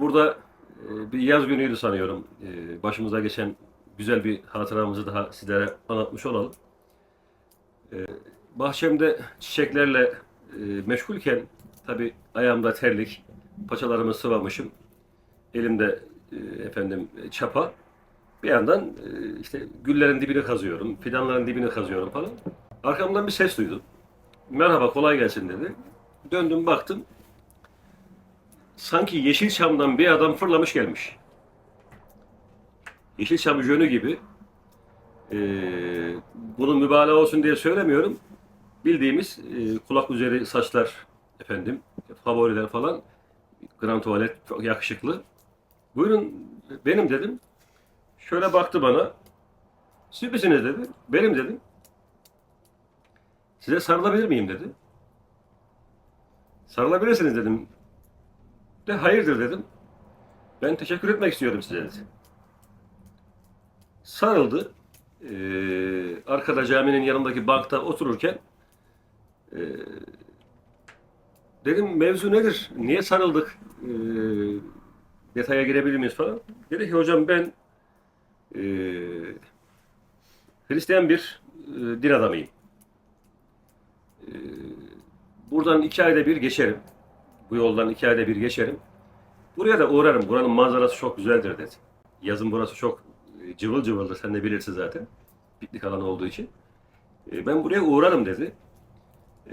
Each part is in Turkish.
Burada e, bir yaz günüydü sanıyorum. E, başımıza geçen güzel bir hatıramızı daha sizlere anlatmış olalım. E, bahçemde çiçeklerle meşgulken tabi ayağımda terlik, paçalarımı sıvamışım. Elimde efendim çapa. Bir yandan işte güllerin dibini kazıyorum, fidanların dibini kazıyorum falan. Arkamdan bir ses duydum. Merhaba kolay gelsin dedi. Döndüm baktım. Sanki Yeşilçam'dan bir adam fırlamış gelmiş. Yeşilçam jönü gibi. Ee, bunu mübalağa olsun diye söylemiyorum. Bildiğimiz e, kulak üzeri saçlar efendim, favoriler falan. Grand tuvalet çok yakışıklı. Buyurun benim dedim. Şöyle baktı bana. Siz misiniz dedi. Benim dedim. Size sarılabilir miyim dedi. Sarılabilirsiniz dedim. De hayırdır dedim. Ben teşekkür etmek istiyorum size dedi. Sarıldı. Ee, arkada caminin yanındaki bankta otururken ee, dedim mevzu nedir? Niye sarıldık? Ee, detaya girebilir miyiz falan. Dedi ki hocam ben ee, Hristiyan bir e, din adamıyım. Ee, buradan iki ayda bir geçerim. Bu yoldan iki ayda bir geçerim. Buraya da uğrarım. Buranın manzarası çok güzeldir dedi. Yazın burası çok e, cıvıl cıvıldır. Sen de bilirsin zaten. Piknik alanı olduğu için. E, Ben buraya uğrarım dedi.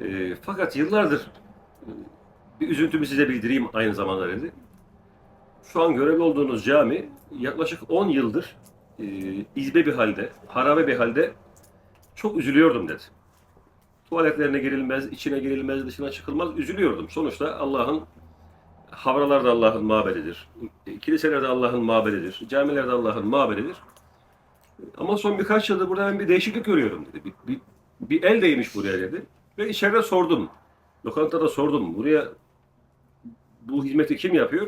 E, Fakat yıllardır bir üzüntümü size bildireyim aynı zamanda dedi. Şu an görevli olduğunuz cami yaklaşık 10 yıldır izbe bir halde, harabe bir halde çok üzülüyordum dedi. Tuvaletlerine girilmez, içine girilmez, dışına çıkılmaz. Üzülüyordum. Sonuçta Allah'ın havralar da Allah'ın mabedidir. Kiliseler de Allah'ın mabedidir. Camiler de Allah'ın mabedidir. Ama son birkaç yıldır burada ben bir değişiklik görüyorum dedi. Bir, bir, bir el değmiş buraya dedi. Ve içeride sordum. Lokantada sordum. Buraya bu hizmeti kim yapıyor?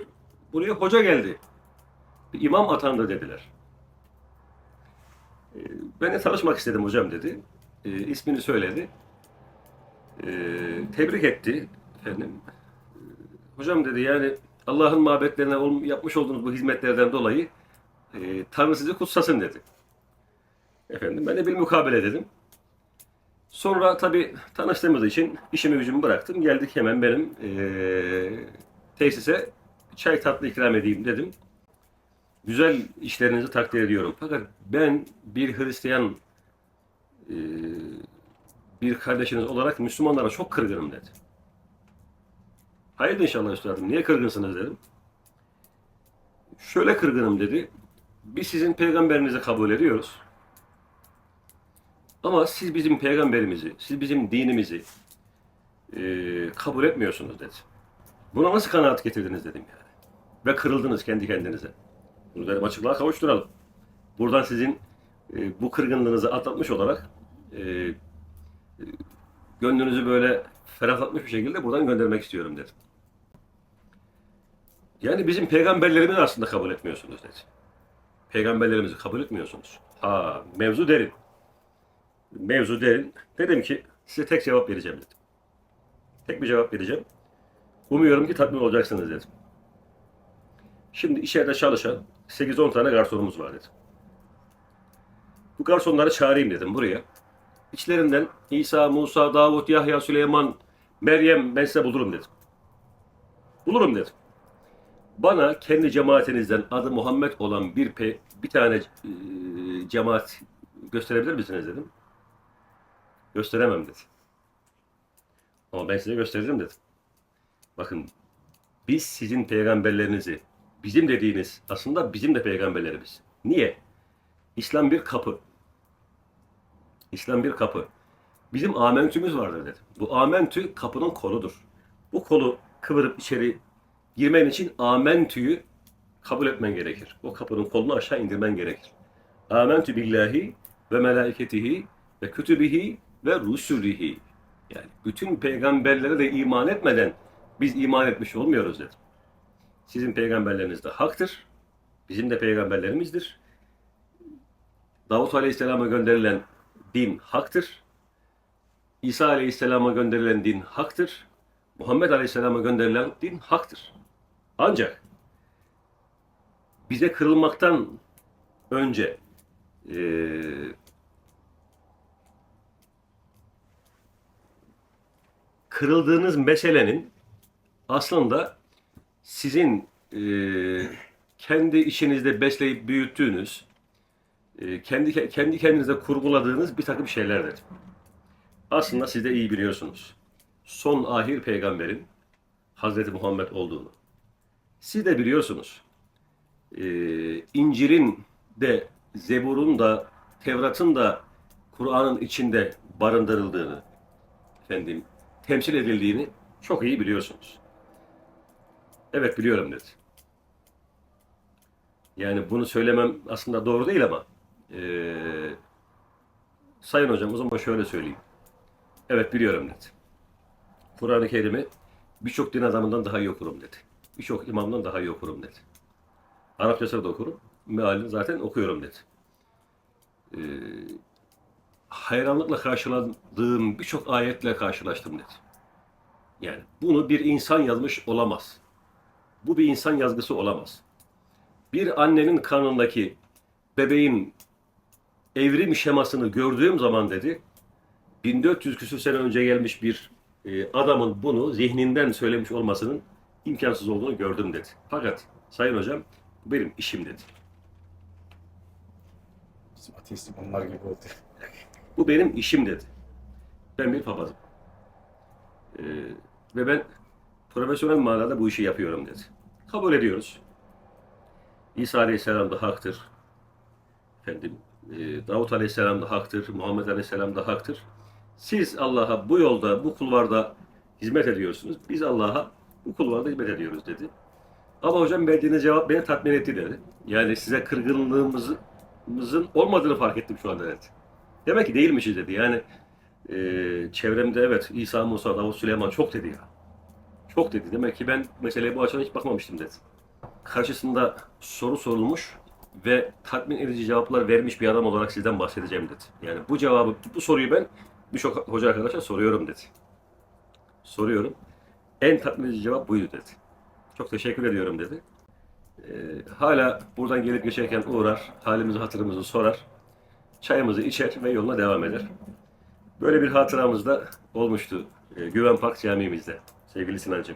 Buraya hoca geldi. Bir imam atandı dediler. Ee, Ben de tanışmak istedim hocam dedi. Ee, ismini söyledi. Ee, tebrik etti efendim. Hocam dedi yani Allah'ın mabetlerine yapmış olduğunuz bu hizmetlerden dolayı e, Tanrı sizi kutsasın dedi. Efendim ben de bir mukabele dedim. Sonra tabii tanıştığımız için işimi gücümü bıraktım. Geldik hemen benim eee, tesise çay tatlı ikram edeyim dedim. Güzel işlerinizi takdir ediyorum. Fakat ben bir Hristiyan eee, bir kardeşiniz olarak Müslümanlara çok kırgınım dedi. Hayırdır inşallah üstadım. Niye kırgınsınız dedim. Şöyle kırgınım dedi. Biz sizin peygamberinizi kabul ediyoruz. Ama siz bizim peygamberimizi, siz bizim dinimizi eee, kabul etmiyorsunuz dedi. Buna nasıl kanaat getirdiniz dedim yani. Ve kırıldınız kendi kendinize. Bunu dedim açıklığa kavuşturalım. Buradan sizin e, bu kırgınlığınızı atlatmış olarak e, e, gönlünüzü böyle ferahlatmış bir şekilde buradan göndermek istiyorum dedim. Yani bizim peygamberlerimizi aslında kabul etmiyorsunuz dedi. Peygamberlerimizi kabul etmiyorsunuz. Ha mevzu derin. Mevzu derin. Dedim ki size tek cevap vereceğim dedim. Tek bir cevap vereceğim. Umuyorum ki tatmin olacaksınız dedim. Şimdi içeride çalışan 8-10 tane garsonumuz var dedim. Bu garsonları çağırayım dedim buraya. İçlerinden İsa, Musa, Davut, Yahya, Süleyman, Meryem ben size bulurum dedim. Bulurum dedim. Bana kendi cemaatinizden adı Muhammed olan bir pe, bir tane e, cemaat gösterebilir misiniz dedim. Gösteremem dedi. Ama ben size gösteririm dedim. Bakın biz sizin peygamberlerinizi bizim dediğiniz aslında bizim de peygamberlerimiz. Niye? İslam bir kapı. İslam bir kapı. Bizim amentümüz vardır dedi. Bu amentü kapının koludur. Bu kolu kıvırıp içeri girmen için amentüyü kabul etmen gerekir. O kapının kolunu aşağı indirmen gerekir. Amentü billahi ve melaiketihi ve kütübihi ve rusulihi. Yani bütün peygamberlere de iman etmeden biz iman etmiş olmuyoruz dedim. Sizin peygamberleriniz de haktır. Bizim de peygamberlerimizdir. Davut Aleyhisselam'a gönderilen din haktır. İsa Aleyhisselam'a gönderilen din haktır. Muhammed Aleyhisselam'a gönderilen din haktır. Ancak bize kırılmaktan önce eee kırıldığınız meselenin aslında sizin eee, kendi içinizde besleyip büyüttüğünüz, eee, kendi kendi kendinize kurguladığınız bir takım şeylerdir. Aslında siz de iyi biliyorsunuz. Son ahir peygamberin Hazreti Muhammed olduğunu. Siz de biliyorsunuz. Eee İncil'in de, Zebur'un da, Tevrat'ın da Kur'an'ın içinde barındırıldığını, efendim, temsil edildiğini çok iyi biliyorsunuz. Evet biliyorum dedi. Yani bunu söylemem aslında doğru değil ama eee, Sayın Hocam o zaman şöyle söyleyeyim. Evet biliyorum dedi. Kur'an-ı Kerim'i birçok din adamından daha iyi okurum dedi. Birçok imamdan daha iyi okurum dedi. Arapçasını da okurum. Mealini zaten okuyorum dedi. Eee, hayranlıkla karşıladığım birçok ayetle karşılaştım dedi. Yani bunu bir insan yazmış olamaz. Bu bir insan yazgısı olamaz. Bir annenin karnındaki bebeğin evrim şemasını gördüğüm zaman dedi, 1400 küsur sene önce gelmiş bir e, adamın bunu zihninden söylemiş olmasının imkansız olduğunu gördüm dedi. Fakat Sayın Hocam bu benim işim dedi. Bizim ateist imamlar gibi oldu. Bu benim işim dedi. Ben bir papazım. Ee, ve ben profesyonel manada bu işi yapıyorum dedi. Kabul ediyoruz. İsa Aleyhisselam da haktır. Efendim, e, Davut Aleyhisselam da haktır. Muhammed Aleyhisselam da haktır. Siz Allah'a bu yolda, bu kulvarda hizmet ediyorsunuz. Biz Allah'a bu kulvarda hizmet ediyoruz dedi. Ama hocam verdiğiniz cevap beni tatmin etti dedi. Yani size kırgınlığımızın olmadığını fark ettim şu anda dedi. Demek ki değilmişiz dedi. Yani e, çevremde evet İsa, Musa, Davut, Süleyman çok dedi ya. Çok dedi. Demek ki ben meseleye bu açıdan hiç bakmamıştım dedi. Karşısında soru sorulmuş ve tatmin edici cevaplar vermiş bir adam olarak sizden bahsedeceğim dedi. Yani bu cevabı, bu soruyu ben birçok hoca arkadaşa soruyorum dedi. Soruyorum. En tatmin edici cevap buydu dedi. Çok teşekkür ediyorum dedi. E, hala buradan gelip geçerken uğrar, halimizi hatırımızı sorar çayımızı içer ve yoluna devam eder. Böyle bir hatıramız da olmuştu e, Güven Park Camimizde sevgili Sinancığım.